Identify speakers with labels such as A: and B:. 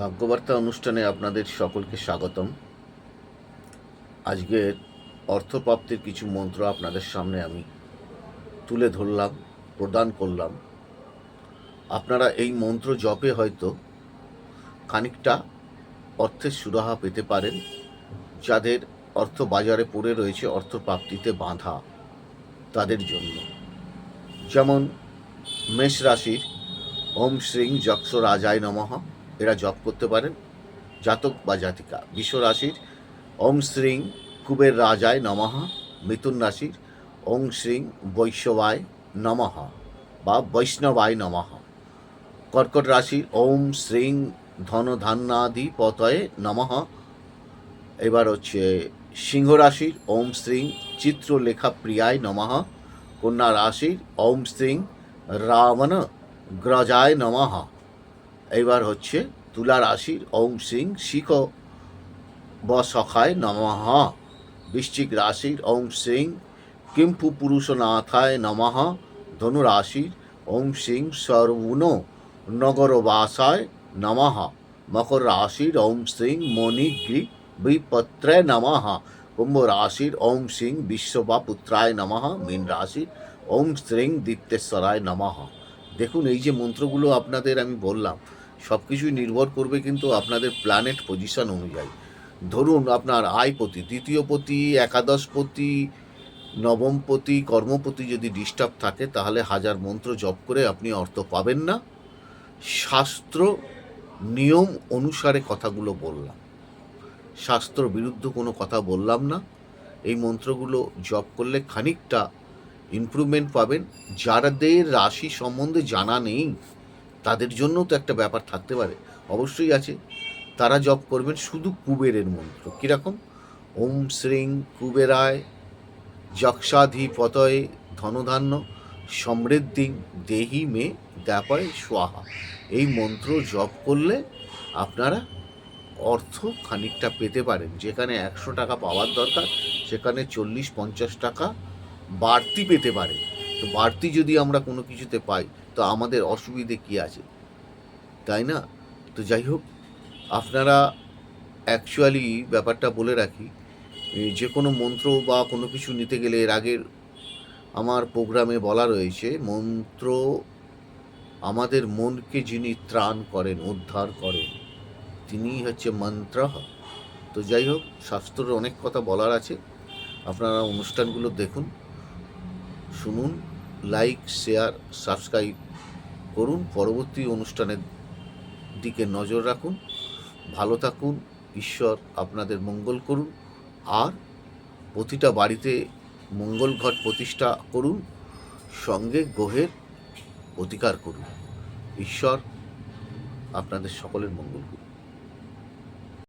A: ভাগ্যবার্তা অনুষ্ঠানে আপনাদের সকলকে স্বাগতম। আজকের অর্থপ্রাপ্তির কিছু মন্ত্র আপনাদের সামনে আমি তুলে ধরলাম, প্রদান করলাম। আপনারা এই মন্ত্র জপে হয়তো খানিকটা অর্থের সুরাহা পেতে পারেন, যাদের অর্থ বাজারে পড়ে রয়েছে, অর্থপ্রাপ্তিতে বাঁধা তাদের জন্য। যেমন মেষ রাশির ওম শ্রীং যক্ষ রাজায় নমঃ। এরা জপ করতে পারেন। জাতক বা জাতিকা বিশ্ব রাশির ওম শ্রীং কুবের রাজায় নমঃ, মিথুন রাশির ওম শ্রীং বৈশ্যবায় নমঃ বা বৈষ্ণবায় নমঃ। কর্কট রাশির ওম শ্রীং ধন ধান্যাদি পতয়ে নমঃ। এবার হচ্ছে সিংহ রাশির ওম শ্রীং চিত্রলেখা প্রিয়ায় নমঃ। কন্যা রাশির ওম শ্রীং রাবণ গ্রজায় নমঃ। এবার হচ্ছে তুলা রাশির ওম সিং শিখ বসখায় নমঃ। বৃশ্চিক রাশির ওম সিং, কিম্পু পুরুষনাথায় নমঃ। ধনু রাশির ওম সিং সর্বুণ নগরবাসায় নমঃ। মকর রাশির ওম সিং মণিগ্রি বিপত্রে নমঃ। কুম্ভ রাশির ওম সিং বিশ্ববাপুত্রায় নমঃ। মীন রাশির ওম শ্রীং দীপ্তেশ্বরায় নমঃ। দেখুন, এই যে মন্ত্রগুলো আপনাদের আমি বললাম সব কিছুই নির্ভর করবে কিন্তু আপনাদের প্ল্যানেট পজিশন অনুযায়ী। ধরুন আপনার আয়পতি দ্বিতীয়পতি একাদশপতি নবমপতি কর্মপতি যদি ডিস্টার্ব থাকে, তাহলে হাজার মন্ত্র জপ করে আপনি অর্থ পাবেন না। শাস্ত্র নিয়ম অনুসারে কথাগুলো বললাম। শাস্ত্র বিরুদ্ধ কোনো কথা বললাম না। এই মন্ত্রগুলো জপ করলে খানিকটা ইমপ্রুভমেন্ট পাবেন। যাদের রাশি সম্বন্ধে জানা নেই তাদের জন্য তো একটা ব্যাপার থাকতে পারে। অবশ্যই আছে। তারা জপ করবেন শুধু কুবেরের মন্ত্র। কীরকম? ওম শ্রীং কুবেরায় যক্ষাধিপতয়ে ধনধান্য সমৃদ্ধি দেহি মে দ্যাপয় সোহা এই মন্ত্র জপ করলে আপনারা অর্থ খানিকটা পেতে পারেন। যেখানে একশো টাকা পাওয়ার দরকার, সেখানে চল্লিশ পঞ্চাশ টাকা বাড়তি পেতে পারেন। তো বাড়তি যদি আমরা কোনো কিছুতে পাই, তো আমাদের অসুবিধে কী আছে? তাই না? তো যাই হোক, আপনারা অ্যাকচুয়ালি ব্যাপারটা বলে রাখি যে কোনো মন্ত্র বা কোনো কিছু নিতে গেলে এর আগের আমার প্রোগ্রামে বলা রয়েছে, মন্ত্র আমাদের মনকে যিনি ত্রাণ করেন, উদ্ধার করেন, তিনিই হচ্ছে মন্ত্র। তো যাই হোক, শাস্ত্রের অনেক কথা বলার আছে, আপনারা অনুষ্ঠানগুলো দেখুন। শুনুন লাইক শেয়ার সাবস্ক্রাইব করুন। পরবর্তী অনুষ্ঠানের দিকে নজর রাখুন। ভালো থাকুন, ঈশ্বর আপনাদের মঙ্গল করুন। আর প্রতিটা বাড়িতে মঙ্গল ঘট প্রতিষ্ঠা করুন। সঙ্গে গ্রহের অধিকার করুন। ঈশ্বর আপনাদের সকলের মঙ্গল করুন।